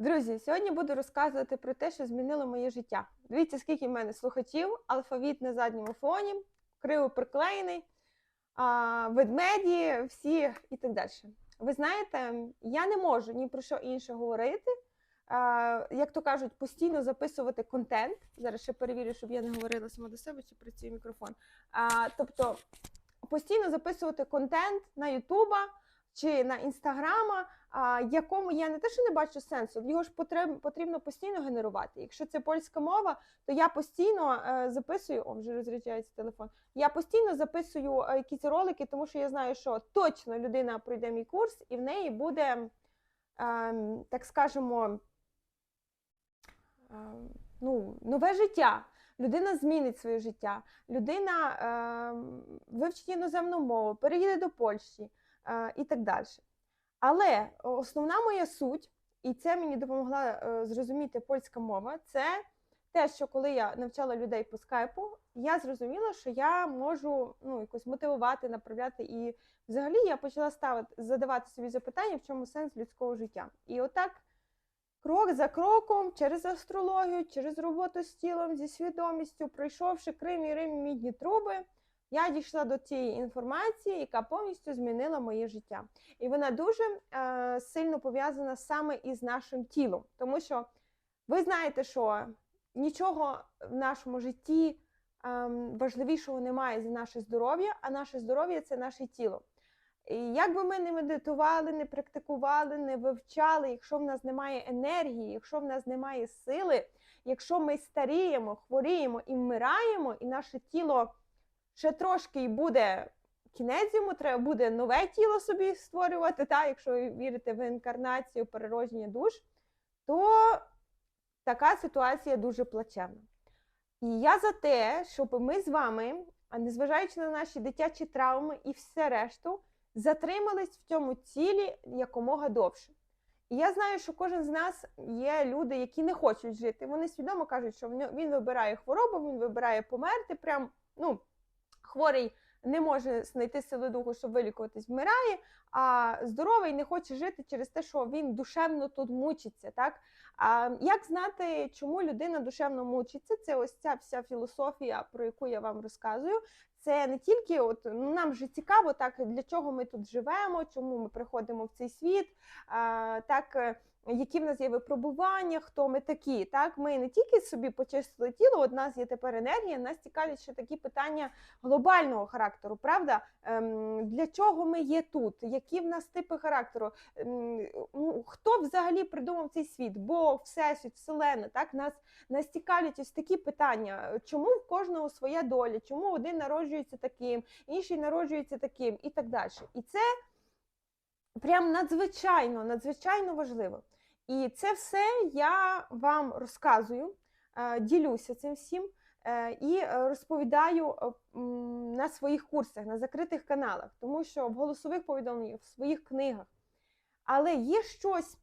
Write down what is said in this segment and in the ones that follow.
Друзі, сьогодні буду розказувати про те, що змінило моє життя. Дивіться, скільки в мене слухачів, алфавіт на задньому фоні, криво приклеєний, ведмеді, всі і так далі. Ви знаєте, я не можу ні про що інше говорити. Як то кажуть, постійно записувати контент. Зараз ще перевірю, щоб я не говорила сама до себе, чи працює мікрофон. Тобто постійно записувати контент на Ютуба чи на інстаграма, якому я не те, що не бачу сенсу, його ж потрібно, постійно генерувати. Якщо це польська мова, то я постійно е, записую, о, вже розряджається телефон. Я постійно записую е, якісь ролики, тому що я знаю, що точно людина пройде мій курс, і в неї буде, е, так скажемо, е, ну, нове життя. Людина змінить своє життя, людина е, вивчить іноземну мову, переїде до Польщі і так далі. Але основна моя суть, і це мені допомогла е, зрозуміти польська мова, це те, що коли я навчала людей по скайпу, я зрозуміла, що я можу ну, якось мотивувати, направляти. І взагалі я почала ставити, задавати собі запитання, в чому сенс людського життя. І отак, крок за кроком, через астрологію, через роботу з тілом, зі свідомістю, пройшовши Крим і Рим мідні труби. Я дійшла до цієї інформації, яка повністю змінила моє життя. І вона дуже е, сильно пов'язана саме із нашим тілом. Тому що ви знаєте, що нічого в нашому житті е, важливішого немає за наше здоров'я, а наше здоров'я це наше тіло. І як би ми не медитували, не практикували, не вивчали, якщо в нас немає енергії, якщо в нас немає сили, якщо ми старіємо, хворіємо і вмираємо, і наше тіло ще трошки і буде кінець йому, треба буде нове тіло собі створювати, та, якщо вірите в інкарнацію, переродження душ, то така ситуація дуже плачевна. І я за те, щоб ми з вами, а незважаючи на наші дитячі травми і все решту, затримались в цьому цілі якомога довше. І я знаю, що кожен з нас є люди, які не хочуть жити. Вони свідомо кажуть, що він вибирає хворобу, він вибирає померти. Прям, ну, хворий не може знайти сили духу, щоб вилікуватись, вмирає, а здоровий не хоче жити через те, що він душевно тут мучиться. Так? А як знати, чому людина душевно мучиться? Це ось ця вся філософія, про яку я вам розказую. Це не тільки от ну, нам же цікаво, так для чого ми тут живемо, чому ми приходимо в цей світ, а, так які в нас є випробування, хто ми такі. Так, Ми не тільки собі почистили тіло, от нас є тепер енергія, нас цікавлять ще такі питання глобального характеру. Правда, ем, для чого ми є тут? Які в нас типи характеру? Ем, ну, Хто взагалі придумав цей світ? Бог, Всесвіт, Вселена, так нас нас цікавлять ось такі питання. Чому в кожного своя доля? Чому один народжується таким, інший народжується таким, і так далі. І це прям надзвичайно, надзвичайно важливо. І це все я вам розказую, е, ділюся цим всім е, і розповідаю е, на своїх курсах, на закритих каналах, тому що в голосових повідомленнях, в своїх книгах. Але є щось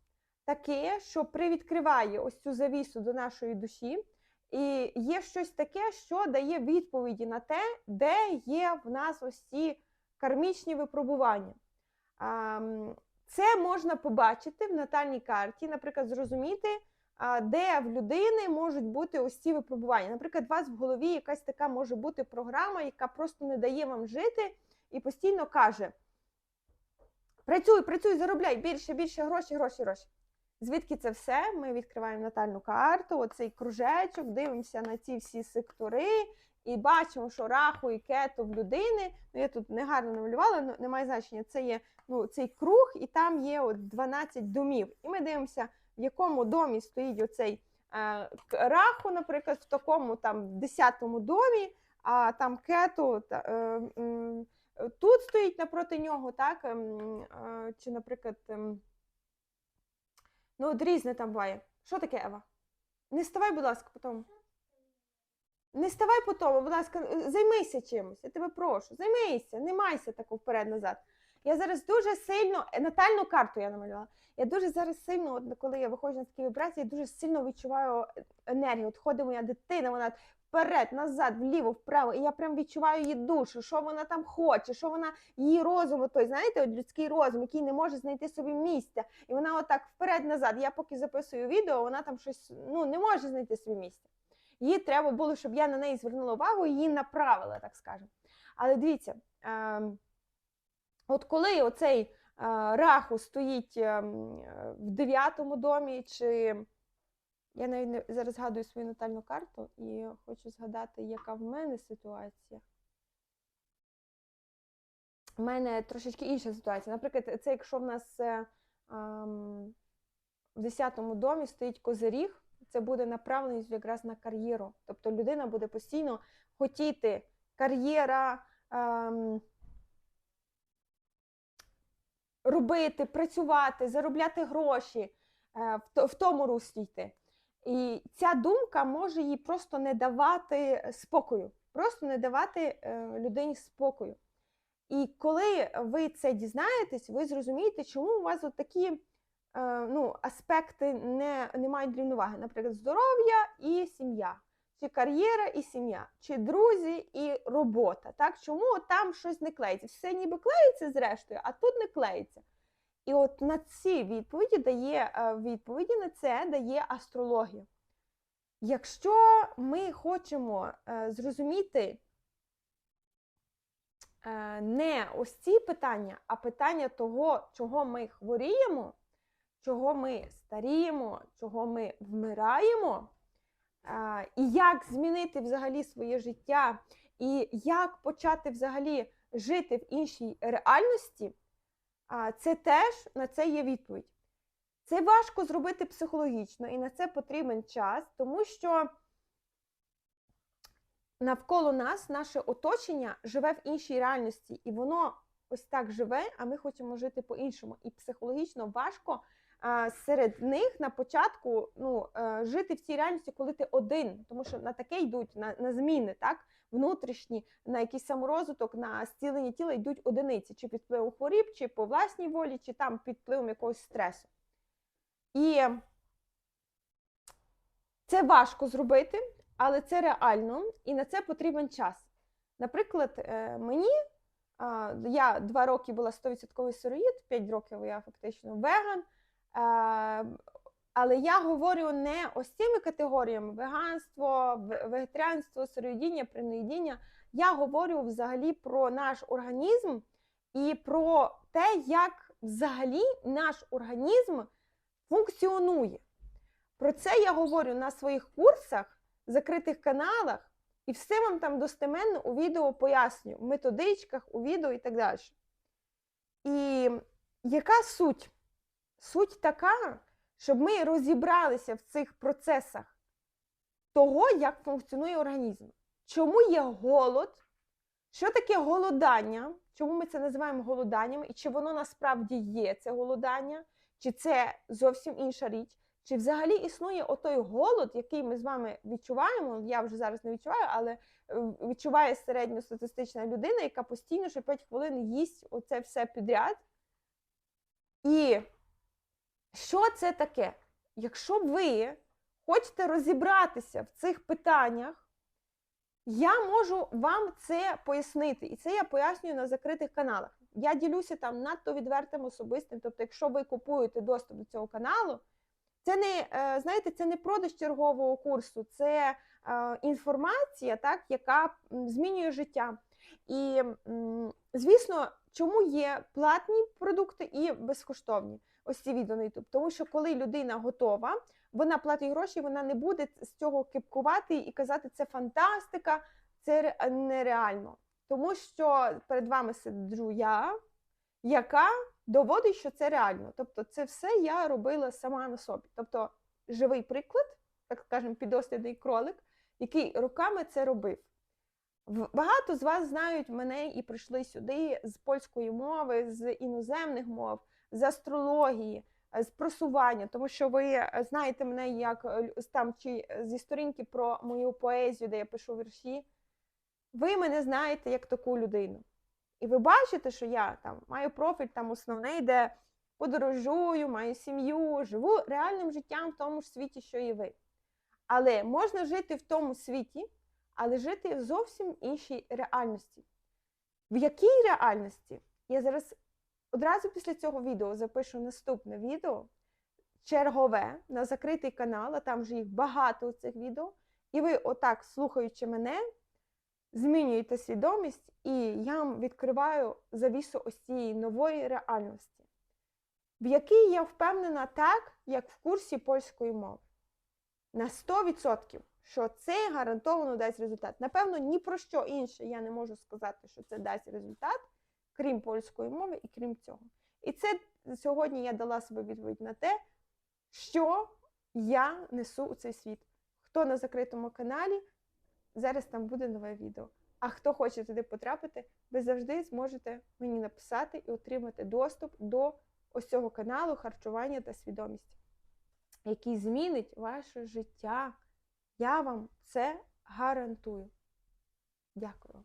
таке, що привідкриває ось цю завісу до нашої душі, і є щось таке, що дає відповіді на те, де є в нас ось ці кармічні випробування. Це можна побачити в натальній карті, наприклад, зрозуміти, де в людини можуть бути ось ці випробування. Наприклад, у вас в голові якась така може бути програма, яка просто не дає вам жити і постійно каже: працюй, працюй, заробляй більше, більше гроші, гроші, гроші. Звідки це все? Ми відкриваємо натальну карту, оцей кружечок, дивимося на ці всі сектори і бачимо, що раху і кету в людини. Ну, я тут негарно намалювала, але немає значення. Це є ну, цей круг, і там є от 12 домів. І ми дивимося, в якому домі стоїть оцей е, раху, наприклад, в такому там 10-му домі, а там кету. Та, е, е, Тут стоїть напроти нього, так? Ем, е, чи, наприклад, ем, ну, от різне там буває. Що таке, Ева? Не ставай, будь ласка, потім. Не ставай по тому, будь ласка, займися чимось, я тебе прошу, займися, не майся таку вперед-назад. Я зараз дуже сильно е, натальну карту я намалювала. Я дуже зараз сильно, от коли я виходжу на такі вібрації, я дуже сильно відчуваю е, енергію. От ходить моя дитина, вона вперед, назад, вліво, вправо. І я прям відчуваю її душу, що вона там хоче, що вона її розум, той, знаєте, от людський розум, який не може знайти собі місця. І вона отак вперед-назад. Я поки записую відео, вона там щось ну не може знайти собі місця. Їй треба було, щоб я на неї звернула увагу і її направила, так скажемо. Але дивіться, е, от коли оцей е, раху стоїть е, в дев'ятому домі, чи я навіть не, зараз згадую свою натальну карту і хочу згадати, яка в мене ситуація. У мене трошечки інша ситуація. Наприклад, це якщо в нас е, ем, в 10-му домі стоїть козиріг, це буде направленість якраз на кар'єру. Тобто людина буде постійно хотіти кар'єра, ем, робити, працювати, заробляти гроші, е, в, тому руслі йти. І ця думка може їй просто не давати спокою, просто не давати е, людині спокою. І коли ви це дізнаєтесь, ви зрозумієте, чому у вас такі е, ну, аспекти не, не мають рівноваги. Наприклад, здоров'я і сім'я, чи кар'єра і сім'я, чи друзі і робота. Так? Чому там щось не клеїться? Все ніби клеїться зрештою, а тут не клеїться. І от на ці відповіді дає е, відповіді на це дає астрологія. Якщо ми хочемо е, зрозуміти е, не ось ці питання, а питання того, чого ми хворіємо, чого ми старіємо, чого ми вмираємо, і як змінити взагалі своє життя, і як почати взагалі жити в іншій реальності, це теж на це є відповідь. Це важко зробити психологічно, і на це потрібен час, тому що навколо нас наше оточення живе в іншій реальності, і воно ось так живе, а ми хочемо жити по-іншому. І психологічно важко серед них на початку ну, е, жити в цій реальності, коли ти один, тому що на таке йдуть на, на зміни, так? Внутрішні, на якийсь саморозвиток, на зцілення тіла йдуть одиниці, чи під впливом хворіб, чи по власній волі, чи там під впливом якогось стресу. І це важко зробити, але це реально, і на це потрібен час. Наприклад, е, мені я два роки була 100% сироїд, 5 років я фактично веган. Е, Але я говорю не ось цими категоріями: веганство, вегетаріанство, сироїдіння, приноїдіння. Я говорю взагалі про наш організм і про те, як взагалі наш організм функціонує. Про це я говорю на своїх курсах, закритих каналах, і все вам там достеменно у відео пояснюю, в методичках, у відео і так далі. І яка суть? Суть така, щоб ми розібралися в цих процесах того, як функціонує організм. Чому є голод? Що таке голодання? Чому ми це називаємо голоданням? І чи воно насправді є це голодання? Чи це зовсім інша річ? Чи взагалі існує отой голод, який ми з вами відчуваємо? Я вже зараз не відчуваю, але е, відчуває середньостатистична людина, яка постійно що 5 хвилин їсть оце все підряд. І що це таке? Якщо ви хочете розібратися в цих питаннях, я можу вам це пояснити. І це я пояснюю на закритих каналах. Я ділюся там надто відвертим особистим. Тобто, якщо ви купуєте доступ до цього каналу, це не е, знаєте, це не продаж чергового курсу, це е, інформація, так, яка змінює життя. І, звісно, чому є платні продукти і безкоштовні? Ось ці відео на YouTube. Тому що коли людина готова, вона платить гроші, вона не буде з цього кипкувати і казати, це фантастика, це нереально. Тому що перед вами сиджу я, яка доводить, що це реально. Тобто, це все я робила сама на собі. Тобто, живий приклад, так скажемо, підослідний кролик, який роками це робив. Багато з вас знають мене і прийшли сюди з польської мови, з іноземних мов, з астрології, е, з просування, тому що ви е, знаєте мене як е, там чи зі сторінки про мою поезію, де я пишу вірші. Ви мене знаєте як таку людину. І ви бачите, що я там маю профіль там основний, де подорожую, маю сім'ю, живу реальним життям в тому ж світі, що і ви. Але можна жити в тому світі, але жити в зовсім іншій реальності. В якій реальності? Я зараз одразу після цього відео запишу наступне відео, чергове на закритий канал, а там вже їх багато цих відео. І ви, отак, слухаючи мене, змінюєте свідомість, і я вам відкриваю завісу ось цієї нової реальності, в якій я впевнена так, як в курсі польської мови. На 100%, що це гарантовано дасть результат. Напевно, ні про що інше я не можу сказати, що це дасть результат, крім польської мови і крім цього. І це сьогодні я дала себе відповідь на те, що я несу у цей світ. Хто на закритому каналі, зараз там буде нове відео. А хто хоче туди потрапити, ви завжди зможете мені написати і отримати доступ до ось цього каналу харчування та свідомість, який змінить ваше життя. Я вам це гарантую. Дякую.